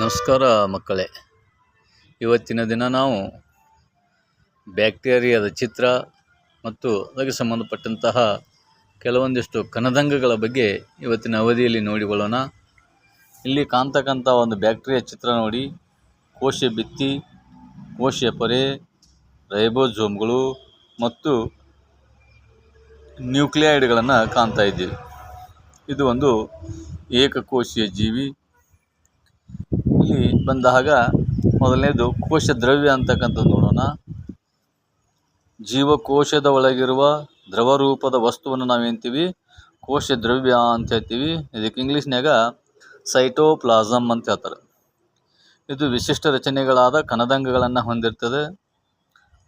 ನಮಸ್ಕಾರ ಮಕ್ಕಳೇ. ಇವತ್ತಿನ ದಿನ ನಾವು ಬ್ಯಾಕ್ಟೀರಿಯಾದ ಚಿತ್ರ ಮತ್ತು ಅದಕ್ಕೆ ಸಂಬಂಧಪಟ್ಟಂತಹ ಕೆಲವೊಂದಿಷ್ಟು ಕನದಂಗಗಳ ಬಗ್ಗೆ ಇವತ್ತಿನ ಅವಧಿಯಲ್ಲಿ ನೋಡಿಕೊಳ್ಳೋಣ. ಇಲ್ಲಿ ಕಾಣ್ತಕ್ಕಂಥ ಒಂದು ಬ್ಯಾಕ್ಟೀರಿಯಾ ಚಿತ್ರ ನೋಡಿ. ಕೋಶ ಭಿತ್ತಿ ಕೋಶ ಪೊರೆ ರೈಬೋಝೋಮ್ಗಳು ಮತ್ತು ನ್ಯೂಕ್ಲಿಯಾಯ್ಡ್ಗಳನ್ನು ಕಾಣ್ತಾ ಇದ್ದೀವಿ. ಇದು ಒಂದು ಏಕಕೋಶೀಯ ಜೀವಿ. ಬಂದಾಗ ಮೊದಲನೇದು ಕೋಶ ದ್ರವ್ಯ ಅಂತಕ್ಕಂಥದ್ದು ನೋಡೋಣ. ಜೀವಕೋಶದ ಒಳಗಿರುವ ದ್ರವ ರೂಪದ ವಸ್ತುವನ್ನು ನಾವೇಂತೀವಿ? ಕೋಶ ದ್ರವ್ಯ ಅಂತ ಹೇಳ್ತೀವಿ. ಇದಕ್ಕೆ ಇಂಗ್ಲೀಷ್ನ್ಯಾಗ ಸೈಟೋಪ್ಲಾಸಮ್ ಅಂತ ಹೇಳ್ತಾರೆ. ಇದು ವಿಶಿಷ್ಟ ರಚನೆಗಳಾದ ಕಣದಂಗಗಳನ್ನು ಹೊಂದಿರ್ತದೆ.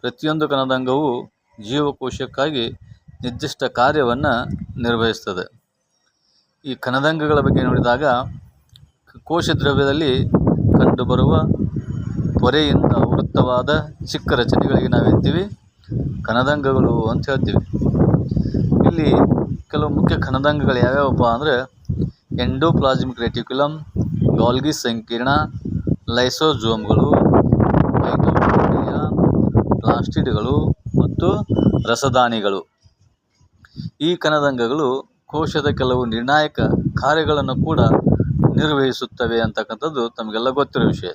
ಪ್ರತಿಯೊಂದು ಕಣದಂಗವು ಜೀವಕೋಶಕ್ಕಾಗಿ ನಿರ್ದಿಷ್ಟ ಕಾರ್ಯವನ್ನು ನಿರ್ವಹಿಸ್ತದೆ. ಈ ಕಣದಂಗಗಳ ಬಗ್ಗೆ ನೋಡಿದಾಗ ಕೋಶ ದ್ರವ್ಯದಲ್ಲಿ ಕಂಡುಬರುವ ಪೊರೆಯಿಂದ ವೃತ್ತವಾದ ಚಿಕ್ಕ ರಚನೆಗಳಿಗೆ ನಾವೇಂತೀವಿ? ಕಣದಂಗಗಳು ಅಂತ ಹೇಳ್ತೀವಿ. ಇಲ್ಲಿ ಕೆಲವು ಮುಖ್ಯ ಕಣದಂಗಗಳು ಯಾವ್ಯಾವಪ್ಪ ಅಂದರೆ ಎಂಡೋಪ್ಲಾಸ್ಮಿಕ್ ರೆಟಿಕ್ಯುಲಮ್, ಗಾಲ್ಗಿ ಸಂಕೀರ್ಣ ಲೈಸೋಜೋಮ್ಗಳು ಮೈಟೋಕಾಂಡ್ರಿಯಾ ಪ್ಲಾಸ್ಟಿಡ್ಗಳು ಮತ್ತು ರಸದಾನಿಗಳು. ಈ ಕಣದಂಗಗಳು ಕೋಶದ ಕೆಲವು ನಿರ್ಣಾಯಕ ಕಾರ್ಯಗಳನ್ನು ಕೂಡ ನಿರ್ವಹಿಸುತ್ತವೆ ಅಂತಕ್ಕಂಥದ್ದು ತಮಗೆಲ್ಲ ಗೊತ್ತಿರೋ ವಿಷಯ.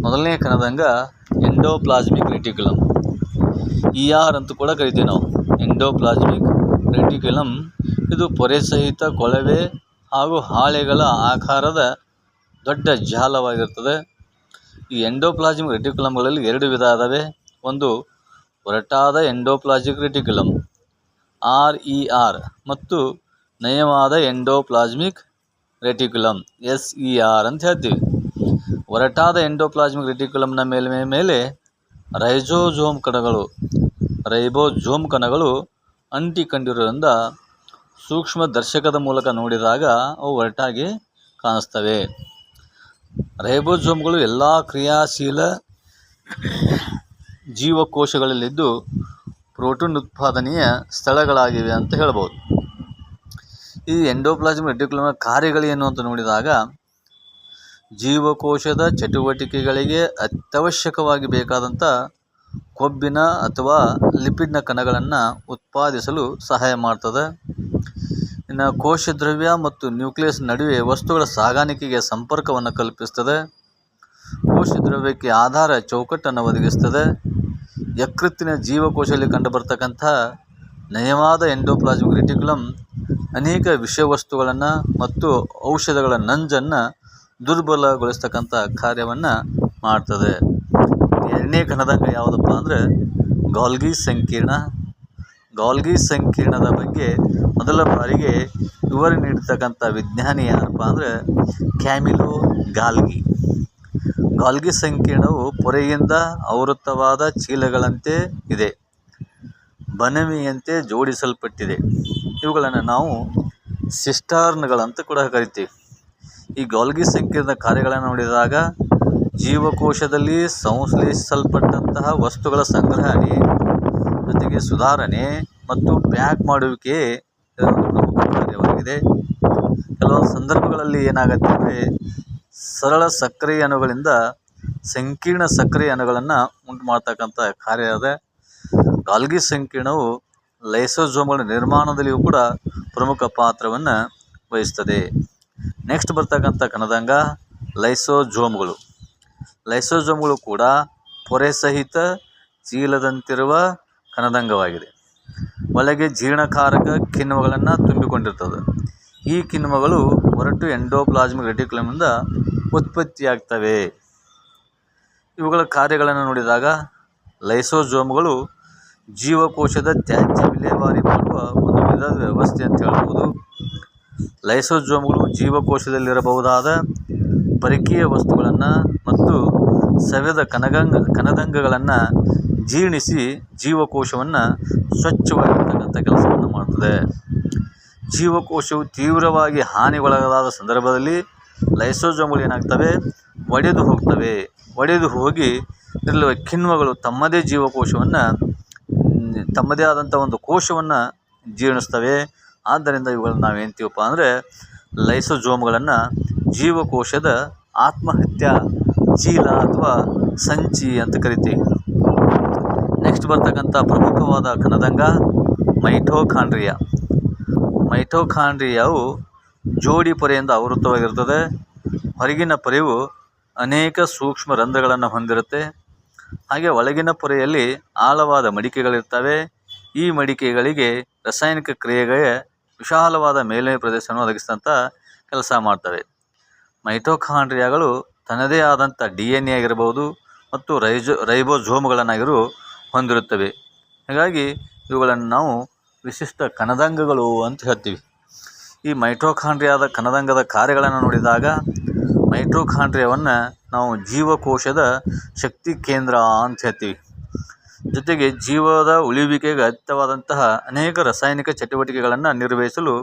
ಮೊದಲನೇ ಕಣದಂಗ ಎಂಡೋಪ್ಲಾಸ್ಮಿಕ್ ರೆಟಿಕ್ಯುಲಮ್. ಇ ಆರ್ ಅಂತ ಕೂಡ ಕರಿತೀವಿ ನಾವು. ಎಂಡೋಪ್ಲಾಸ್ಮಿಕ್ ರೆಟಿಕ್ಯುಲಮ್ ಇದು ಪೊರೆ ಸಹಿತ ಕೊಳವೆ ಹಾಗೂ ಹಾಳೆಗಳ ಆಕಾರದ ದೊಡ್ಡ ಜಾಲವಾಗಿರ್ತದೆ. ಈ ಎಂಡೋಪ್ಲಾಸ್ಮಿಕ್ ರೆಟಿಕ್ಯುಲಮ್ಗಳಲ್ಲಿ ಎರಡು ವಿಧ ಅದಾವೆ ಒಂದು ಒರಟಾದ endoplasmic reticulum, R E R, ಮತ್ತು ನಯವಾದ endoplasmic reticulum S E R ಅಂತ ಹೇಳ್ತೀವಿ. ಒರಟಾದ ಎಂಡೋಪ್ಲಾಸ್ಮಿಕ್ ರೆಟಿಕ್ಯುಲಮ್ನ ಮೇಲೆ ಮೇಲೆ ರೈಜೋಜೋಮ್ ಕಣಗಳು ರೈಬೋಝೋಮ್ ಕಣಗಳು ಅಂಟಿಕೊಂಡಿರೋದ್ರಿಂದ ಸೂಕ್ಷ್ಮ ದರ್ಶಕದ ಮೂಲಕ ನೋಡಿದಾಗ ಅವು ಒರಟಾಗಿ ಕಾಣಿಸ್ತವೆ. ರೈಬೋಝೋಮ್ಗಳು ಎಲ್ಲ ಕ್ರಿಯಾಶೀಲ ಜೀವಕೋಶಗಳಲ್ಲಿದ್ದು ಪ್ರೋಟೀನ್ ಉತ್ಪಾದನೆಯ ಸ್ಥಳಗಳಾಗಿವೆ ಅಂತ ಹೇಳ್ಬೋದು. ಈ ಎಂಡೋಪ್ಲಾಸ್ಮಿಕ್ ರೆಟಿಕ್ಯುಲಮ್ನ ಕಾರ್ಯಗಳೇನು ಅಂತ ನೋಡಿದಾಗ, ಜೀವಕೋಶದ ಚಟುವಟಿಕೆಗಳಿಗೆ ಅತ್ಯವಶ್ಯಕವಾಗಿ ಬೇಕಾದಂಥ ಕೊಬ್ಬಿನ ಅಥವಾ ಲಿಪಿಡ್ನ ಕಣಗಳನ್ನು ಉತ್ಪಾದಿಸಲು ಸಹಾಯ ಮಾಡ್ತದೆ. ಇನ್ನು ಕೋಶ ದ್ರವ್ಯ ಮತ್ತು ನ್ಯೂಕ್ಲಿಯಸ್ ನಡುವೆ ವಸ್ತುಗಳ ಸಾಗಾಣಿಕೆಗೆ ಸಂಪರ್ಕವನ್ನು ಕಲ್ಪಿಸ್ತದೆ. ಕೋಶ ದ್ರವ್ಯಕ್ಕೆ ಆಧಾರ ಚೌಕಟ್ಟನ್ನು ಒದಗಿಸ್ತದೆ. ಯಕೃತ್ತಿನ ಜೀವಕೋಶದಲ್ಲಿ ಕಂಡುಬರ್ತಕ್ಕಂಥ ನಯವಾದ ಎಂಡೋಪ್ಲಾಸ್ಮಿಕ್ ರೆಟಿಕ್ಯುಲಮ್ ಅನೇಕ ವಿಷವಸ್ತುಗಳನ್ನು ಮತ್ತು ಔಷಧಗಳ ನಂಜನ್ನು ದುರ್ಬಲಗೊಳಿಸ್ತಕ್ಕಂಥ ಕಾರ್ಯವನ್ನು ಮಾಡ್ತದೆ. ಎರಡನೇ ಕಣದಂಗ ಯಾವುದಪ್ಪ ಅಂದರೆ ಗಾಲ್ಗಿ ಸಂಕೀರ್ಣ. ಗಾಲ್ಗಿ ಸಂಕೀರ್ಣದ ಬಗ್ಗೆ ಮೊದಲ ಬಾರಿಗೆ ವಿವರಣೆ ನೀಡ್ತಕ್ಕಂಥ ವಿಜ್ಞಾನಿ ಯಾರಪ್ಪ ಅಂದರೆ ಕ್ಯಾಮಿಲೋ ಗಾಲ್ಗಿ. ಗಾಲ್ಗಿ ಸಂಕೀರ್ಣವು ಪೊರೆಯಿಂದ ಆವೃತವಾದ ಚೀಲಗಳಂತೆ ಇದೆ. ಬನವಿಯಂತೆ ಜೋಡಿಸಲ್ಪಟ್ಟಿದೆ. ಇವುಗಳನ್ನು ನಾವು ಸಿಸ್ಟರ್ನ್ಗಳಂತ ಕೂಡ ಕರಿತೀವಿ. ಈ ಗಾಲ್ಗಿ ಸಂಕೀರ್ಣ ಕಾರ್ಯಗಳನ್ನು ನೋಡಿದಾಗ ಜೀವಕೋಶದಲ್ಲಿ ಸಂಶ್ಲೇಷಿಸಲ್ಪಟ್ಟಂತಹ ವಸ್ತುಗಳ ಸಂಗ್ರಹಣೆ, ಜೊತೆಗೆ ಸುಧಾರಣೆ ಮತ್ತು ಪ್ಯಾಕ್ ಮಾಡುವಿಕೆ ಒಂದು ಕಾರ್ಯವಾಗಿದೆ. ಕೆಲವೊಂದು ಸಂದರ್ಭಗಳಲ್ಲಿ ಏನಾಗುತ್ತೆ ಅಂದರೆ ಸರಳ ಸಕ್ಕರೆ ಅಣುಗಳಿಂದ ಸಂಕೀರ್ಣ ಸಕ್ಕರೆ ಅಣುಗಳನ್ನು ಉಂಟು ಮಾಡ್ತಕ್ಕಂಥ ಕಾರ್ಯ ಇದೆ ಗಾಲ್ಗಿ ಸಂಕೀರ್ಣವು ಲೈಸೋಜೋಮ್ಗಳ ನಿರ್ಮಾಣದಲ್ಲಿಯೂ ಕೂಡ ಪ್ರಮುಖ ಪಾತ್ರವನ್ನು ವಹಿಸ್ತದೆ. ನೆಕ್ಸ್ಟ್ ಬರ್ತಕ್ಕಂಥ ಕಣದಂಗ ಲೈಸೋಜೋಮ್ಗಳು ಲೈಸೋಜೋಮ್ಗಳು ಕೂಡ ಪೊರೆ ಸಹಿತ ಚೀಲದಂತಿರುವ ಕಣದಂಗವಾಗಿದೆ ಒಳಗೆ ಜೀರ್ಣಕಾರಕ ಕಿಣ್ವಗಳನ್ನು ತುಂಬಿಕೊಂಡಿರ್ತದೆ. ಈ ಕಿಣ್ವಗಳು ಹೊರಟು ಎಂಡೋಪ್ಲಾಸ್ಮಿಕ್ ರೆಟಿಕ್ಯುಲಮ್ನಿಂದ ಉತ್ಪತ್ತಿಯಾಗ್ತವೆ. ಇವುಗಳ ಕಾರ್ಯಗಳನ್ನು ನೋಡಿದಾಗ ಲೈಸೋಜೋಮ್ಗಳು ಜೀವಕೋಶದ ತ್ಯಾಜ್ಯ ವಿಲೇವಾರಿ ಮಾಡುವ ಒಂದು ವಿಧದ ವ್ಯವಸ್ಥೆ ಅಂತ ಹೇಳ್ಬೋದು. ಲೈಸೋಜೋಮ್ಗಳು ಜೀವಕೋಶದಲ್ಲಿರಬಹುದಾದ ಪರಕೀಯ ವಸ್ತುಗಳನ್ನು ಮತ್ತು ಸವೆದ ಕನಗಂಗ, ಕನದಂಗಗಳನ್ನು ಜೀರ್ಣಿಸಿ ಜೀವಕೋಶವನ್ನು ಸ್ವಚ್ಛವಾಗಿರ್ತಕ್ಕಂಥ ಕೆಲಸವನ್ನು ಮಾಡುತ್ತದೆ ಜೀವಕೋಶವು ತೀವ್ರವಾಗಿ ಹಾನಿಗೊಳಗಾದ ಸಂದರ್ಭದಲ್ಲಿ ಲೈಸೋಜೋಮ್ಗಳು ಏನಾಗ್ತವೆ? ಒಡೆದು ಹೋಗ್ತವೆ. ಒಡೆದು ಹೋಗಿ ಇದರಲ್ಲಿ ಕಿಣ್ವಗಳು ತಮ್ಮದೇ ಜೀವಕೋಶವನ್ನು ತಮ್ಮದೇ ಆದಂಥ ಒಂದು ಕೋಶವನ್ನು ಜೀರ್ಣಿಸ್ತವೆ. ಆದ್ದರಿಂದ ಇವುಗಳನ್ನ ನಾವು ಏನಂತೀವಪ್ಪ ಅಂದರೆ ಲೈಸೋಜೋಮ್ಗಳನ್ನು ಜೀವಕೋಶದ ಆತ್ಮಹತ್ಯಾ ಚೀಲ ಅಥವಾ ಸಂಚಿ ಅಂತ ಕರಿತೀವಿ. ನೆಕ್ಸ್ಟ್ ಬರ್ತಕ್ಕಂಥ ಪ್ರಮುಖವಾದ ಕಣದಂಗ ಮೈಟೋಕಾಂಡ್ರಿಯಾ. ಮೈಟೋಕಾಂಡ್ರಿಯಾವು ಜೋಡಿ ಪೊರೆಯಿಂದ ಆವೃತ್ತವಾಗಿರ್ತದೆ. ಹೊರಗಿನ ಪೊರೆಯು ಅನೇಕ ಸೂಕ್ಷ್ಮ ರಂಧ್ರಗಳನ್ನು ಹೊಂದಿರುತ್ತೆ. ಹಾಗೆ ಒಳಗಿನ ಪೊರೆಯಲ್ಲಿ ಆಳವಾದ ಮಡಿಕೆಗಳಿರ್ತವೆ. ಈ ಮಡಿಕೆಗಳಿಗೆ ರಾಸಾಯನಿಕ ಕ್ರಿಯೆಗೆ ವಿಶಾಲವಾದ ಮೇಲ್ಮೈ ಪ್ರದೇಶವನ್ನು ಒದಗಿಸಿದಂಥ ಕೆಲಸ ಮಾಡ್ತವೆ. ಮೈಟೋಕಾಂಡ್ರಿಯಾಗಳು ತನ್ನದೇ ಆದಂಥ ಡಿ ಎನ್ ಎ ಆಗಿರ್ಬೋದು ಮತ್ತು ರೈಜೋ ರೈಬೋಝೋಮ್ಗಳನ್ನಾಗಿರು ಹೊಂದಿರುತ್ತವೆ. ಹಾಗಾಗಿ ಇವುಗಳನ್ನು ನಾವು ವಿಶಿಷ್ಟ ಕಣದಂಗಗಳು ಅಂತ ಹೇಳ್ತೀವಿ. ಈ ಮೈಟೋಕಾಂಡ್ರಿಯಾದ ಕಣದಂಗದ ಕಾರ್ಯಗಳನ್ನು ನೋಡಿದಾಗ ಮೈಟೋಕಾಂಡ್ರಿಯಾವನ್ನು ನಾವು ಜೀವಕೋಶದ ಶಕ್ತಿ ಕೇಂದ್ರ ಅಂತ ಹೇಳ್ತೀವಿ. ಜೊತೆಗೆ ಜೀವದ ಉಳಿವಿಕೆಗೆ ಅಗತ್ಯವಾದಂತಹ ಅನೇಕ ರಾಸಾಯನಿಕ ಚಟುವಟಿಕೆಗಳನ್ನು ನಿರ್ವಹಿಸಲು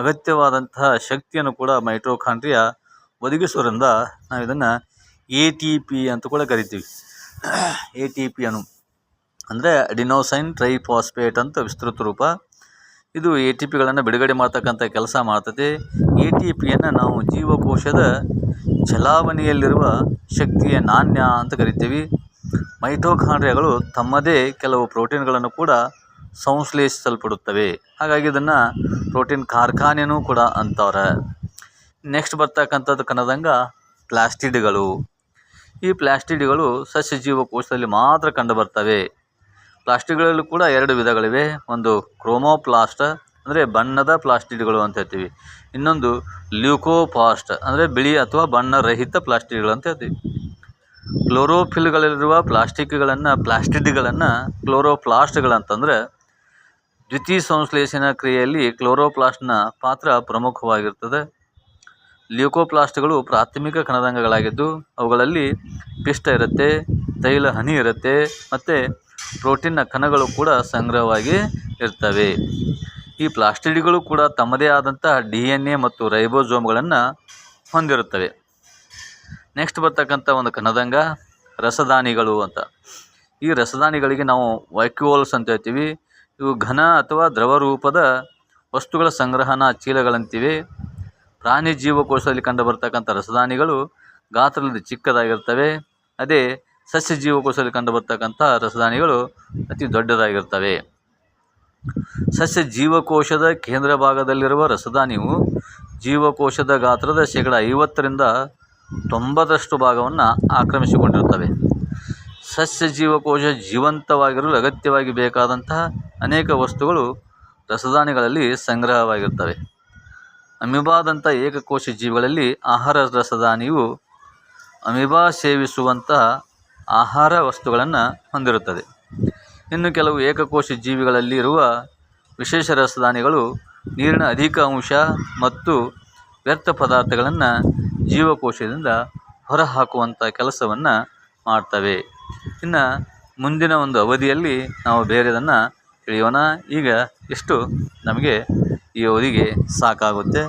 ಅಗತ್ಯವಾದಂತಹ ಶಕ್ತಿಯನ್ನು ಕೂಡ ಮೈಟೋಕಾಂಡ್ರಿಯಾ ಒದಗಿಸೋದ್ರಿಂದ ನಾವು ಇದನ್ನು ಎ ಟಿ ಪಿ ಅಂತ ಕೂಡ ಕರಿತೀವಿ. ಎ ಟಿ ಪಿ ಅನ್ನು. ಅಂದರೆ ಅಡಿನೋಸೈನ್ ಟ್ರೈಫಾಸ್ಫೇಟ್ ಅಂತ ವಿಸ್ತೃತ ರೂಪ. ಇದು ಎ ಟಿ ಪಿಗಳನ್ನು ಬಿಡುಗಡೆ ಮಾಡ್ತಕ್ಕಂಥ ಕೆಲಸ ಮಾಡ್ತದೆ. ಎ ಟಿ ಪಿಯನ್ನು ನಾವು ಜೀವಕೋಶದ ಚಲಾವಣೆಯಲ್ಲಿರುವ ಶಕ್ತಿಯ ನಾಣ್ಯ ಅಂತ ಕರಿತೀವಿ. ಮೈಟೋಕಾಂಡ್ರಿಯಾಗಳು ತಮ್ಮದೇ ಕೆಲವು ಪ್ರೋಟೀನ್ಗಳನ್ನು ಕೂಡ ಸಂಶ್ಲೇಷಿಸಲ್ಪಡುತ್ತವೆ. ಹಾಗಾಗಿ ಇದನ್ನು ಪ್ರೋಟೀನ್ ಕಾರ್ಖಾನೆಯೂ ಕೂಡ ಅಂತಾರೆ. ನೆಕ್ಸ್ಟ್ ಬರ್ತಕ್ಕಂಥದ್ದು ಕನ್ನದಂಗ ಪ್ಲಾಸ್ಟಿಡ್ಗಳು. ಈ ಪ್ಲಾಸ್ಟಿಡ್ಗಳು ಸಸ್ಯ ಜೀವಕೋಶದಲ್ಲಿ ಮಾತ್ರ ಕಂಡುಬರ್ತವೆ. ಪ್ಲಾಸ್ಟಿಕ್ಗಳಲ್ಲೂ ಕೂಡ ಎರಡು ವಿಧಗಳಿವೆ. ಒಂದು ಕ್ರೋಮೋಪ್ಲಾಸ್ಟ್ ಅಂದರೆ ಬಣ್ಣದ ಪ್ಲಾಸ್ಟಿಡ್ಗಳು ಅಂತ ಹೇಳ್ತೀವಿ. ಇನ್ನೊಂದು ಲ್ಯೂಕೋಪಾಸ್ಟ್, ಅಂದರೆ ಬಿಳಿ ಅಥವಾ ಬಣ್ಣರಹಿತ ಪ್ಲಾಸ್ಟಿಡ್ಗಳು ಅಂತ ಹೇಳ್ತೀವಿ. ಕ್ಲೋರೋಫಿಲ್ಗಳಲ್ಲಿರುವ ಪ್ಲಾಸ್ಟಿಕ್ಗಳನ್ನು, ಪ್ಲಾಸ್ಟಿಡ್ಗಳನ್ನು ಕ್ಲೋರೋಪ್ಲಾಸ್ಟ್ಗಳಂತಂದರೆ ದ್ವಿತೀಯ ಸಂಶ್ಲೇಷಣ ಕ್ರಿಯೆಯಲ್ಲಿ ಕ್ಲೋರೋಪ್ಲಾಸ್ಟ್ನ ಪಾತ್ರ ಪ್ರಮುಖವಾಗಿರ್ತದೆ. ಲ್ಯೂಕೋಪ್ಲಾಸ್ಟ್ಗಳು ಪ್ರಾಥಮಿಕ ಕಣರಂಗಗಳಾಗಿದ್ದು ಅವುಗಳಲ್ಲಿ ಪಿಷ್ಟ ಇರುತ್ತೆ, ತೈಲ ಹನಿ ಇರುತ್ತೆ, ಮತ್ತು ಪ್ರೋಟೀನ್ನ ಕಣಗಳು ಕೂಡ ಸಂಗ್ರಹವಾಗಿ ಇರ್ತವೆ. ಈ ಪ್ಲಾಸ್ಟಿಡ್ಗಳು ಕೂಡ ತಮ್ಮದೇ ಆದಂತಹ ಡಿ ಎನ್ ಎ ಮತ್ತು ರೈಬೋಸೋಮ್ಗಳನ್ನು ಹೊಂದಿರುತ್ತವೆ. ನೆಕ್ಸ್ಟ್ ಬರ್ತಕ್ಕಂಥ ಒಂದು ಕಣದಂಗ ರಸದಾನಿಗಳು ಅಂತ. ಈ ರಸದಾನಿಗಳಿಗೆ ನಾವು ವೈಕ್ಯೂಲ್ಸ್ ಅಂತ ಹೇಳ್ತೀವಿ. ಇವು ಘನ ಅಥವಾ ದ್ರವ ರೂಪದ ವಸ್ತುಗಳ ಸಂಗ್ರಹಣ ಚೀಲಗಳಂತಿವೆ. ಪ್ರಾಣಿ ಜೀವಕೋಶದಲ್ಲಿ ಕಂಡುಬರ್ತಕ್ಕಂಥ ರಸದಾನಿಗಳು ಗಾತ್ರದಲ್ಲಿ ಚಿಕ್ಕದಾಗಿರ್ತವೆ. ಅದೇ ಸಸ್ಯ ಜೀವಕೋಶದಲ್ಲಿ ಕಂಡುಬರ್ತಕ್ಕಂಥ ರಸದಾನಿಗಳು ಅತಿ ದೊಡ್ಡದಾಗಿರ್ತವೆ. ಸಸ್ಯ ಜೀವಕೋಶದ ಕೇಂದ್ರ ಭಾಗದಲ್ಲಿರುವ ರಸದಾನಿಯು ಜೀವಕೋಶದ ಗಾತ್ರದ ಶೇಕಡ ಐವತ್ತರಿಂದ ತೊಂಬತ್ತರಷ್ಟು ಭಾಗವನ್ನು ಆಕ್ರಮಿಸಿಕೊಂಡಿರುತ್ತವೆ. ಸಸ್ಯ ಜೀವಕೋಶ ಜೀವಂತವಾಗಿರಲು ಅಗತ್ಯವಾಗಿ ಬೇಕಾದಂತಹ ಅನೇಕ ವಸ್ತುಗಳು ರಸದಾನಿಗಳಲ್ಲಿ ಸಂಗ್ರಹವಾಗಿರ್ತವೆ ಅಮಿಬಾದಂಥ ಏಕಕೋಶ ಜೀವಿಗಳಲ್ಲಿ ಆಹಾರ ರಸದಾನಿಯು ಅಮಿಬಾ ಸೇವಿಸುವಂತಹ ಆಹಾರ ವಸ್ತುಗಳನ್ನು ಹೊಂದಿರುತ್ತದೆ. ಇನ್ನು ಕೆಲವು ಏಕಕೋಶ ಜೀವಿಗಳಲ್ಲಿ ಇರುವ ವಿಶೇಷ ರಸದಾನಿಗಳು ನೀರಿನ ಅಧಿಕ ಅಂಶ ಮತ್ತು ವ್ಯರ್ಥ ಪದಾರ್ಥಗಳನ್ನು ಜೀವಕೋಶದಿಂದ ಹೊರಹಾಕುವಂಥ ಕೆಲಸವನ್ನು ಮಾಡ್ತವೆ. ಇನ್ನು ಮುಂದಿನ ಒಂದು ಅವಧಿಯಲ್ಲಿ ನಾವು ಬೇರೆದನ್ನು ತಿಳಿಯೋಣ. ಈಗ ಇಷ್ಟು. ನಮಗೆ ಈ ಅವಧಿಗೆ ಸಾಕಾಗುತ್ತೆ.